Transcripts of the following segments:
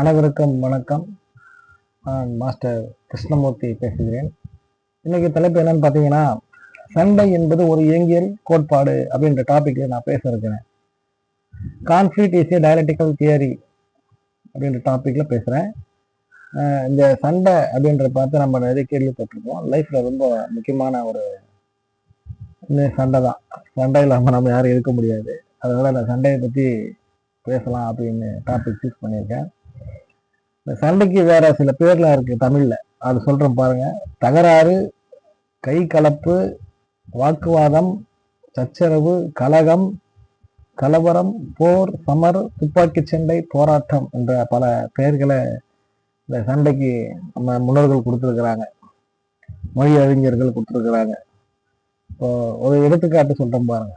அனைவருக்கும் வணக்கம். நான் மாஸ்டர் கிருஷ்ணமூர்த்தி பேசுகிறேன். இன்னைக்கு தலைப்பு என்னன்னு பார்த்தீங்கன்னா சண்டை என்பது ஒரு இயங்கியல் கோட்பாடு அப்படின்ற டாபிக்ல நான் பேச இருக்கிறேன். Conflict is a dialectical theory அப்படின்ற டாபிக்ல பேசுகிறேன் இந்த சண்டை அப்படின்ற பார்த்து நம்ம நிறைய கேள்விப்பட்டிருக்கோம் லைஃப்ல ரொம்ப முக்கியமான ஒரு சண்டை தான். சண்டை இல்லாமல் நம்ம யாரும் இருக்க முடியாது. அதனால நான் சண்டையை பற்றி பேசலாம் அப்படின்னு டாபிக் சூஸ் பண்ணியிருக்கேன். இந்த சண்டைக்கு வேற சில பேர்லாம் இருக்கு தமிழ்ல. அது சொல்றேன் பாருங்க. தகராறு கை கலப்பு வாக்குவாதம் சச்சரவு கலகம் கலவரம் போர் சமர் துப்பாக்கி சண்டை போராட்டம் என்ற பல பெயர்களை இந்த சண்டைக்கு நம்ம முன்னோர்கள் கொடுத்துருக்குறாங்க. மொழி அறிஞர்கள் கொடுத்துருக்குறாங்க. இப்போ ஒரு எடுத்துக்காட்டு சொல்றேன் பாருங்க.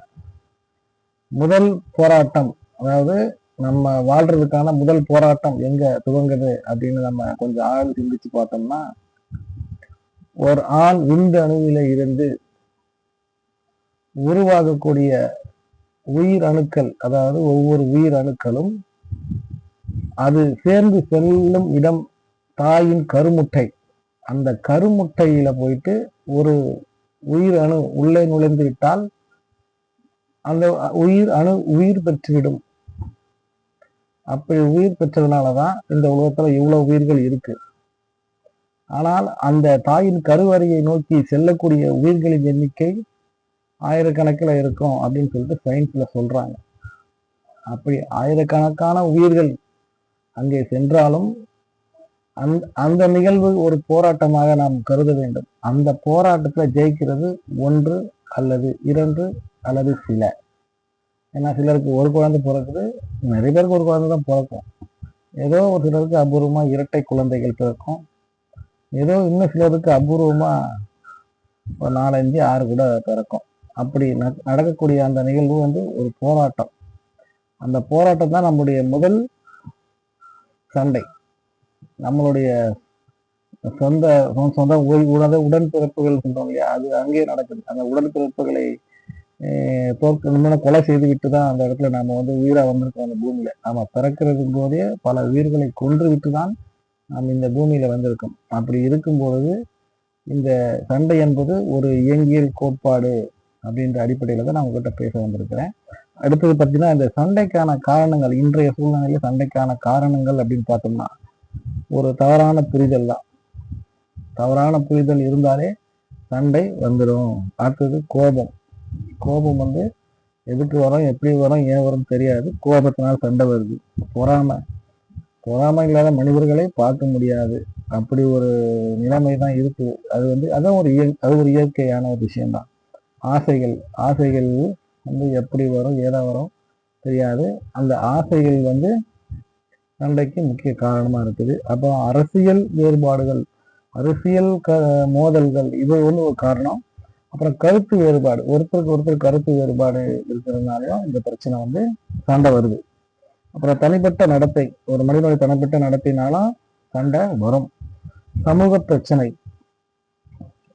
முதல் போராட்டம் அதாவது நம்ம வாழ்றதுக்கான முதல் போராட்டம் எங்க துவங்குது அப்படின்னு நம்ம கொஞ்சம் ஆள் சிந்திச்சு பார்த்தோம்னா ஒரு ஆண் விந்து அணுவில இருந்து உருவாகக்கூடிய உயிர் அணுக்கள் அதாவது ஒவ்வொரு உயிர் அணுக்களும் அது சேர்ந்து செல்லும் இடம் தாயின் கருமுட்டை. அந்த கருமுட்டையில போயிட்டு ஒரு உயிர் அணு உள்ளே நுழைந்து விட்டால் அந்த உயிர் அணு உயிர் பெற்றுவிடும். அப்படி உயிர் பெற்றதுனாலதான் இந்த உலகத்தில் இவ்வளோ உயிர்கள் இருக்கு. ஆனால் அந்த தாயின் கருவறையை நோக்கி செல்லக்கூடிய உயிர்களின் எண்ணிக்கை ஆயிரக்கணக்கில் இருக்கும் அப்படின்னு சொல்லிட்டு சயின்ஸில் சொல்கிறாங்க அப்படி ஆயிரக்கணக்கான உயிர்கள் அங்கே சென்றாலும் அந்த அந்த நிகழ்வு ஒரு போராட்டமாக நாம் கருத வேண்டும். அந்த போராட்டத்தில் ஜெயிக்கிறது ஒன்று அல்லது இரண்டு அல்லது சில. ஏன்னா சிலருக்கு ஒரு குழந்தை பிறக்குது நிறைய பேருக்கு ஒரு குழந்தை தான் பிறக்கும். ஏதோ ஒரு சிலருக்கு அபூர்வமாக இரட்டை குழந்தைகள் பிறக்கும். ஏதோ இன்னும் சிலருக்கு அபூர்வமாக ஒரு நாலஞ்சு ஆறு கூட பிறக்கும். அப்படி நடக்கக்கூடிய அந்த நிகழ்வு வந்து ஒரு போராட்டம். அந்த போராட்டம் தான் நம்முடைய முதல் சண்டை. நம்மளுடைய சொந்த சொந்த உ- உடல் உடன்பிறப்புகள் சொல்றோம் இல்லையா? அது அங்கேயே நடக்குது. அந்த உடன்பிறப்புகளை அஹ், கொலை செய்து விட்டு தான் அந்த இடத்துல நாம வந்து உயிரா வந்திருக்கோம் அந்த பூமியில. நாம பிறக்கிறது போதே பல உயிர்களை கொன்று விட்டு தான் நாம் இந்த பூமியில வந்திருக்கோம். அப்படி இருக்கும் பொழுது இந்த சண்டை என்பது ஒரு இயங்கியல் கோட்பாடு அப்படின்ற அடிப்படையில தான் நான் உங்ககிட்ட பேச வந்திருக்கிறேன். அடுத்தது பார்த்தீங்கன்னா இந்த சண்டைக்கான காரணங்கள் இன்றைய சூழ்நிலையில சண்டைக்கான காரணங்கள் அப்படின்னு பார்த்தோம்னா ஒரு தவறான புரிதல் தான். தவறான புரிதல் இருந்தாலே சண்டை வந்துடும் அடுத்தது கோபம். கோபம் வந்து எதுக்கு வரும் எப்படி வரும் ஏன் வரும் தெரியாது. கோபத்தினால் சண்டை வருது. பொறாமை. பொறாமை இல்லாத மனிதர்களை பார்க்க முடியாது. அப்படி ஒரு நிலைமை தான் இருக்குது அது வந்து அதான் ஒரு இயல் அது ஒரு இயற்கையான ஒரு விஷயம்தான். ஆசைகள் ஆசைகள் வந்து எப்படி வரும் ஏதா வரும் தெரியாது. அந்த ஆசைகள் வந்து சண்டைக்கு முக்கிய காரணமாக இருக்குது. அப்புறம் அரசியல் வேறுபாடுகள் அரசியல் க மோதல்கள் இது ஒன்று ஒரு காரணம். அப்புறம் கருத்து வேறுபாடு. ஒருத்தருக்கு ஒருத்தர் கருத்து வேறுபாடு இருக்கிறதுனாலையும் இந்த பிரச்சனை வந்து சண்டை வருது. அப்புறம் தனிப்பட்ட நடத்தை ஒரு மனிதனுடைய தனிப்பட்ட நடத்தினாலும் சண்டை வரும். சமூக பிரச்சனை.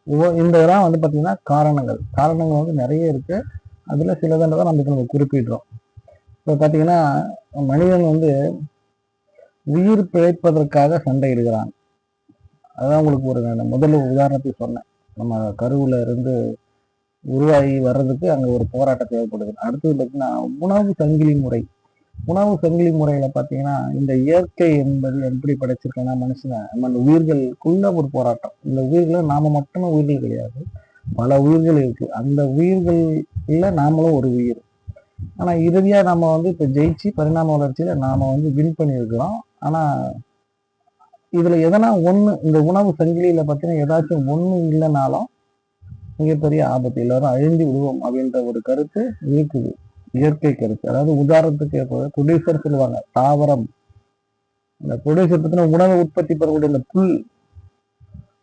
இவ- இந்த இதெல்லாம் வந்து பாத்தீங்கன்னா காரணங்கள். காரணங்கள் வந்து நிறைய இருக்கு. அதுல சிலதெல்லாம் தான் நம்ம நம்ம குறிப்பிடுறோம். இப்போ பார்த்தீங்கன்னா மனிதன் வந்து உயிர் பிழைப்பதற்காக சண்டை இடுகிறான். அதான் உங்களுக்கு ஒரு நான் முதல்ல உதாரணத்தை சொன்னேன். நம்ம கருவில் இருந்து உருவாகி வர்றதுக்கு அங்கே ஒரு போராட்டம் தேவைப்படுது. அடுத்தது பார்த்தீங்கன்னா உணவு சங்கிலி முறை. உணவு சங்கிலி முறையில் பார்த்தீங்கன்னா இந்த இயற்கை என்பது எப்படி படைச்சிருக்கேன்னா மனுஷனை நம்ம அந்த உயிர்களுக்குள்ள ஒரு போராட்டம். இந்த உயிர்களை நாம மட்டுமே உயிர்கள் கிடையாது. பல உயிர்கள் இருக்கு. அந்த உயிர்களில் நாமளும் ஒரு உயிர். ஆனால் இறுதியாக நம்ம வந்து இப்போ ஜெயிச்சு பரிணாம வளர்ச்சியில் நாம் வந்து வின் பண்ணியிருக்கிறோம். ஆனால் இதுல எதனா ஒண்ணு இந்த உணவு சங்கிலியில பார்த்தீங்கன்னா ஏதாச்சும் ஒண்ணு இல்லைனாலும் மிகப்பெரிய ஆபத்து. எல்லாரும் அழிந்து விடுவோம் அப்படின்ற ஒரு கருத்து இருக்குது. இயற்கை கருத்து. அதாவது உதாரணத்துக்கு இப்போ ப்ரொடியூசர் சொல்லுவாங்க தாவரம். இந்த ப்ரொடியூசர் பார்த்தீங்கன்னா உணவு உற்பத்தி பெறக்கூடிய இந்த புல்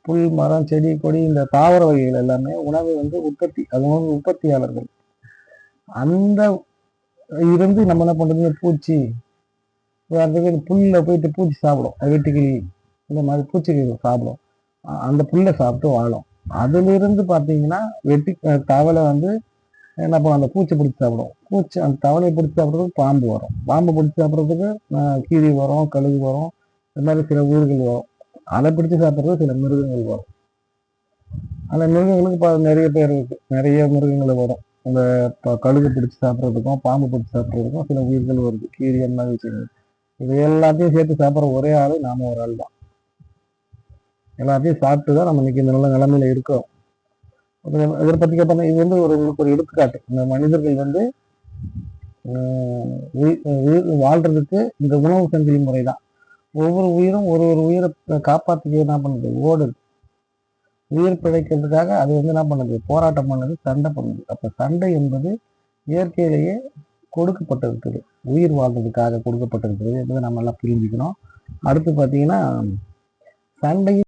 புல் மரம் செடி கொடி இந்த தாவர வகைகள் எல்லாமே உணவு வந்து உற்பத்தி அது உணவு உற்பத்தியாளர்கள். அந்த இருந்து நம்ம என்ன பண்றது? பூச்சி அந்த புல்ல போயிட்டு பூச்சி சாப்பிடும். அது வெட்டுக்கிளி இந்த மாதிரி பூச்சிகள் சாப்பிடும். அந்த புல்லை சாப்பிட்டு வாழும். அதிலிருந்து பார்த்தீங்கன்னா வெட்டி தவளை வந்து என்ன பண்ணும் அந்த பூச்சி பிடிச்சி சாப்பிடும். பூச்சி அந்த தவளையை பிடிச்சி சாப்பிட்றதுக்கு பாம்பு வரும். பாம்பு பிடிச்சி சாப்பிட்றதுக்கு கீரி வரும் கழுகு வரும் இந்த மாதிரி சில உயிர்கள் வரும். அதை பிடிச்சி சாப்பிட்றது சில மிருகங்கள் வரும். அந்த மிருகங்களுக்கு இப்போ நிறைய பேர் இருக்கு. நிறைய மிருகங்கள் வரும். இந்த கழுகு பிடிச்சி சாப்பிட்றதுக்கும் பாம்பு பிடிச்சி சாப்பிட்றதுக்கும் சில உயிர்கள் வருது. கீரி அந்த மாதிரி விஷயங்கள். இது எல்லாத்தையும் சேர்த்து சாப்பிட்ற ஒரே ஆள் நாம ஒரு ஆள் தான் எல்லாத்தையும் சாப்பிட்டு தான் நம்ம இன்னைக்கு இந்த நல்ல நிலைமையில இருக்கோம் இதை பத்தி கேட்டோம்னா இது வந்து ஒரு உங்களுக்கு ஒரு எடுத்துக்காட்டு. இந்த மனிதர்கள் வந்து உயிர் வாழ்றதுக்கு இந்த உணவு சங்கிலி முறை தான். ஒவ்வொரு உயிரும் ஒரு ஒரு உயிரை காப்பாற்றிக்க என்ன பண்ணுது? ஓடுது. உயிர் பிழைக்கிறதுக்காக அது வந்து என்ன பண்ணுது? போராட்டம் பண்ணுது சண்டை பண்ணுது. அப்ப சண்டை என்பது இயற்கையிலேயே கொடுக்கப்பட்டிருக்குது. உயிர் வாழ்றதுக்காக கொடுக்கப்பட்டிருக்குது. என்பதை நம்ம எல்லாம் புரிஞ்சுக்கணும். அடுத்து பார்த்தீங்கன்னா சண்டையும்